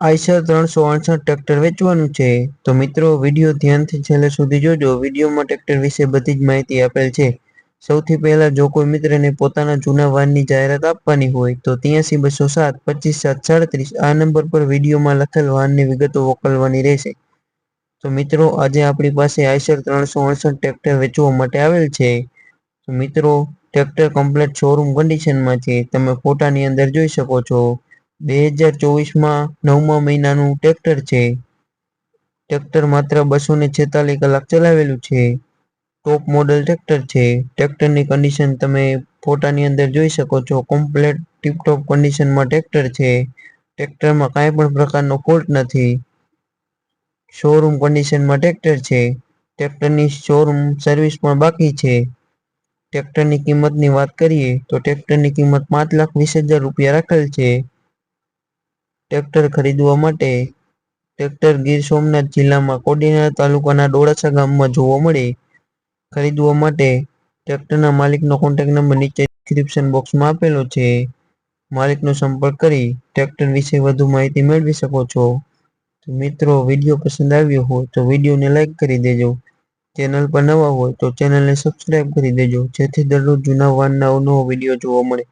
Eicher ત્રણસો અડસઠ tractor વેચવાનું છે. તો મિત્રો, વીડિયો ધ્યાનથી છેલ્લે સુધી જોજો. વિડીયોમાં ટ્રેક્ટર વિશે બધી જ માહિતી આપેલ છે. સૌથી પહેલા જો કોઈ મિત્રને પોતાના જૂના વાહનની જાહેરાત આપવાની હોય, તો ત્યાંસી બસો સાત, પચીસ સાત, સાડત્રીસ આ નંબર પર વિડીયોમાં લખેલ વાહનની વિગતો મોકલવાની રહેશે. તો મિત્રો, આજે આપણી પાસે આઈસર ત્રણસો અડસઠ ટ્રેક્ટર વેચવા માટે આવેલ છે. તો મિત્રો, ટ્રેક્ટર કમ્પ્લેટ શોરૂમ કન્ડિશનમાં છે. તમે ફોટાની અંદર જોઈ શકો છો. બે હજાર ચોવીસમાં નવમા મહિનાનું ટ્રેક્ટર છે. ટ્રેક્ટર માત્ર બસો ને છેતાલીસ કલાક ચલાવેલું છે. ટોપ મોડલ ટ્રેક્ટર છે. ટ્રેક્ટરની કન્ડિશન તમે ફોટાની અંદર જોઈ શકો છો. કમ્પ્લેટ ટીપટોપ કન્ડિશનમાં ટ્રેક્ટર છે. ટ્રેક્ટરમાં કાંઈ પણ પ્રકારનો ફોલ્ટ નથી. શોરૂમ કન્ડિશનમાં ટ્રેક્ટર છે. ટ્રેક્ટરની શોરૂમ સર્વિસ પણ બાકી છે. ટ્રેક્ટરની કિંમતની વાત કરીએ તો ટ્રેક્ટરની કિંમત પાંચ લાખ વીસ હજાર રૂપિયા રાખેલ છે. ટ્રેક્ટર ખરીદવા માટે ટ્રેક્ટર ગીર સોમનાથ જિલ્લામાં કોડીનાર તાલુકાના ડોળાસા ગામમાં જોવા મળે. ખરીદવા માટે ટ્રેક્ટરના માલિકનો કોન્ટેક્ટ નંબર નીચે ડિસ્ક્રિપ્શન બોક્સમાં આપેલો છે. માલિકનો સંપર્ક કરી ટ્રેક્ટર વિશે વધુ માહિતી મેળવી શકો છો. તો મિત્રો, વીડિયો પસંદ આવ્યો હોય તો વિડીયોને લાઇક કરી દેજો. ચેનલ પર નવા હોય તો ચેનલને સબસ્ક્રાઇબ કરી દેજો. જેથી દરરોજ જૂના વાહનના નવો વીડિયો જોવા મળે.